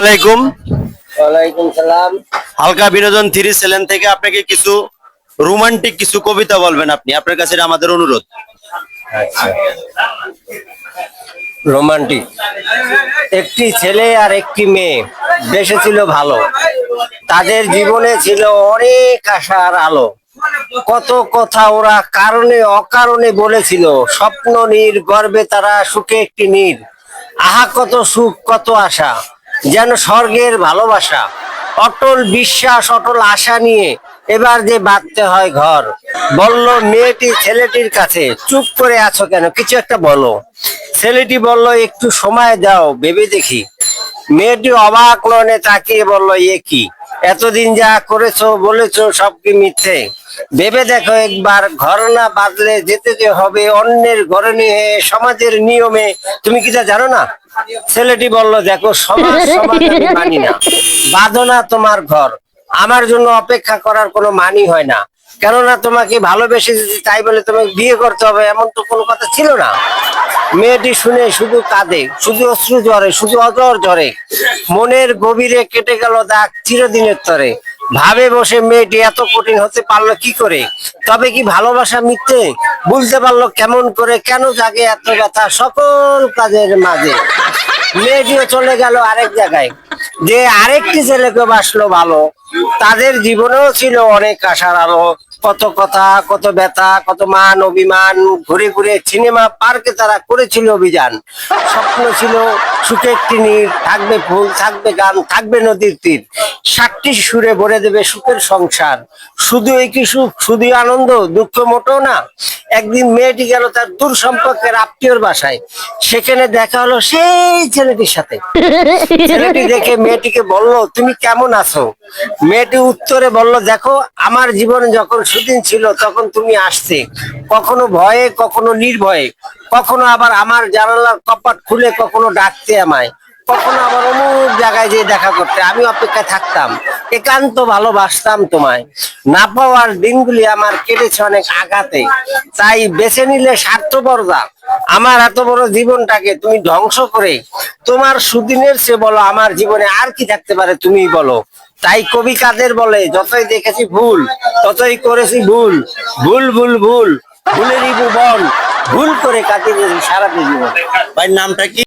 আলাইকুম। ওয়ালাইকুম সালাম। হালকা বিনোদন থ্রি সেলেন থেকে আপনাকে কিছু রোমান্টিক কিছু কবিতা বলবেন আপনি। আপনার কাছে আমাদের অনুরোধ। আচ্ছা। রোমান্টিক। একটি ছেলে আর একটি মেয়ে বেশে ছিল ভালো। তাদের জীবনে ছিল অনেক আশার আলো। কত কথা ওরা কারণে অকারণে বলেছিল। স্বপ্ন নীর গর্বে তারা সুখে একটি নীর আহা কত সুখ কত আশা। যেন স্বর্গের ভালোবাসা, অটল বিশ্বাস, অটল আশা নিয়ে এবার যে বাঁধতে হয় ঘর। বলল, মেয়েটি, ছেলেটির কাছে চুপ করে আছো কেন? কিছু একটা বলো। ছেলেটি বলল, একটু সময় দাও, ভেবে দেখি। মেয়েটি অবাক নয়নে তাকিয়ে বলল, এ কি? এতদিন যা করেছ, বলেছ সব কি মিথ্যে। ভেবে দেখো, একবার ঘর না বাদলে যেতে যে হবে অন্যের ঘরে নিয়ে, সমাজের নিয়মে। তুমি কি তা জানো না? ছেলেটি বলল, দেখো, সমাজ মানি না। বাঁধো না তোমার ঘর। আমার জন্য অপেক্ষা করার কোনো মানি হয় না। কেননা তোমাকে ভালোবেসে যদি তাই বলে তোমাকে বিয়ে করতে হবে, এমন তো কোনো কথা ছিল না। মেয়েটি শুনে শুধু কাঁদে, শুধু অশ্রু ঝরে, শুধু অজর ঝরে। মনের গভীরে কেটে গেল দাগ চিরদিনের তরে। ভাবে বসে মেয়েটি এত কঠিন হতে পারল কি করে? তবে কি ভালোবাসা মিথ্যে? বুঝতে পারল কেমন করে, কেন জাগে এত ব্যথা সকল কাজের মাঝে। মেয়েটিও চলে গেল আরেক জায়গায়। যে আরেকটি ছেলেকে বাসলো ভালো, তাদের জীবনেও ছিল অনেক আশার আলো। কত কথা, কত ব্যথা, কত মান, অভিমান, ঘুরে ঘুরে সিনেমা পার্কে তারা করেছিল অভিযান। স্বপ্ন ছিল সুখে একটি নীর থাকবে ফুল, থাকবে গান, থাকবে নদীর তীর। ষাটটি সুরে ভরে দেবে সুখের সংসার। শুধু এই কি সুখ? শুধু আনন্দ? দুঃখ মোটেও না। একদিন মেয়েটি গেল তার দূর সম্পর্কের আত্মীয়র বাসায়। সেখানে দেখা হলো সেই ছেলেটির সাথে। ছেলেটি দেখে মেয়েটিকে বলল, তুমি কেমন আছো? মেয়েটি উত্তরে বলল, দেখো, আমার জীবনে যখন সুদিন ছিল, তখন তুমি আসতে। কখনো ভয়ে, কখনো নির্ভয়ে। কখনো আবার আমার জানালার কপাট খুলে কখনো ডাকতে আমায়। কখনো আবার অমুক জায়গায় যেয়ে দেখা করতে। আমি অপেক্ষায় থাকতাম। একান্ত ভালোবাসতাম তোমায়। না পাওয়ার দিনগুলি আমার কেটেছে অনেক আঘাতে। তাই বেছে নিলে স্বার্থপরতা আমার এত বড় জীবনটাকে তুমি ধ্বংস করে তোমার সুদিনের সে বলো, আমার জীবনে আর কি থাকতে পারে তুমি বলো। তাই কবি কাদের বলে, যতই দেখেছি ভুল, ততই করেছি ভুল। ভুল ভুল ভুল। ভুলেরই বন। ভুল করে কাটিয়ে সারাতে জীবন। ভাই নামটা কি?